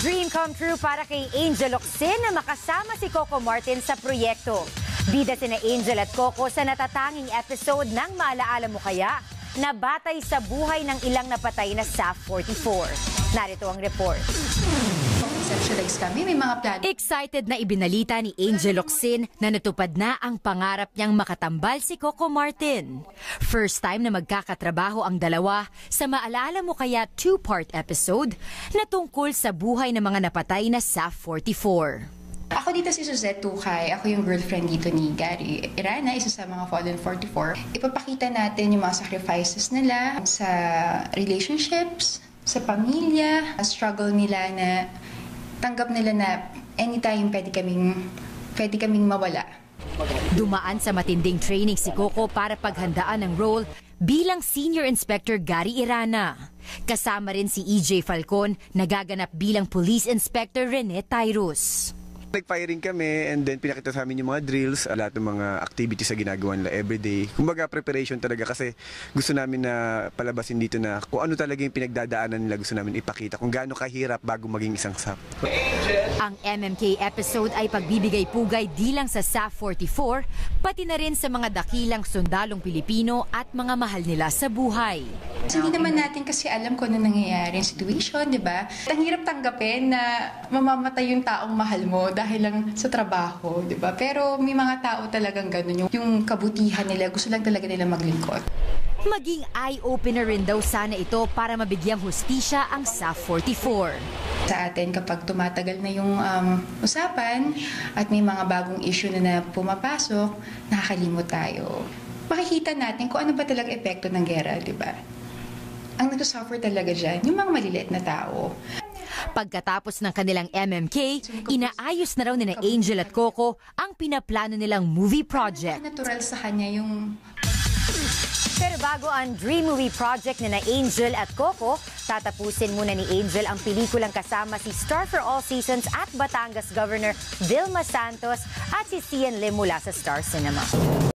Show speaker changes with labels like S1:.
S1: Dream come true para kay Angel Locsin na makasama si Coco Martin sa proyekto. Bida sina Angel at Coco sa natatanging episode ng Maalaala Mo Kaya na batay sa buhay ng ilang napatay na SAF 44. Narito ang report.
S2: Conceptualize kami. May mga plano.
S1: Excited na ibinalita ni Angel Locsin na natupad na ang pangarap niyang makatambal si Coco Martin. First time na magkakatrabaho ang dalawa sa Maalala Mo Kaya two-part episode na tungkol sa buhay ng mga napatay na SAF 44.
S2: Ako dito si Suzette Tukay. Ako yung girlfriend dito ni Gary Irana, isa sa mga Fallen 44. Ipapakita natin yung mga sacrifices nila sa relationships, sa pamilya, struggle nila na tanggap nila na anytime pwede kaming, pwede kaming mawala.
S1: Dumaan sa matinding training si Coco para paghandaan ng role bilang Senior Inspector Gary Irana. Kasama rin si EJ Falcon, nagaganap bilang Police Inspector Rene Tyrus.
S3: Nag-firing kami and then pinakita sa amin yung mga drills, ah, lahat ng mga activities na ginagawa nila everyday. Kumbaga preparation talaga kasi gusto namin na palabasin dito na kung ano talaga yung pinagdadaanan nila gusto namin ipakita. Kung gaano kahirap bago maging isang SAP.
S1: Ang MMK episode ay pagbibigay pugay di lang sa SAF 44, pati na rin sa mga dakilang sundalong Pilipino at mga mahal nila sa buhay.
S2: Kasi hindi naman natin kasi alam kung ano nangyayari yung situation, di ba? Ang hirap tanggapin na mamamatay yung taong mahal mo dahil lang sa trabaho, di ba? Pero may mga tao talagang ganun. Yung, yung kabutihan nila, gusto lang talaga nila maglingkod.
S1: Maging eye-opener rin daw sana ito para mabigyang hustisya ang SAF 44.
S2: Sa atin, kapag tumatagal na yung um, usapan at may mga bagong issue na, na pumapasok, nakakalimot tayo. Makikita natin kung ano ba talaga epekto ng gera, di ba? Ang nag-suffer talaga dyan, yung mga maliliit na tao.
S1: Pagkatapos ng kanilang MMK, inaayos na raw ni na Angel at Coco ang pinaplano nilang movie project.
S2: Natural sa kanya yung
S1: Pero bago ang Dream Movie Project ni na Angel at Coco, tatapusin muna ni Angel ang pelikulang kasama si Star for All Seasons at Batangas Governor Vilma Santos at si Cian Lim mula sa Star Cinema.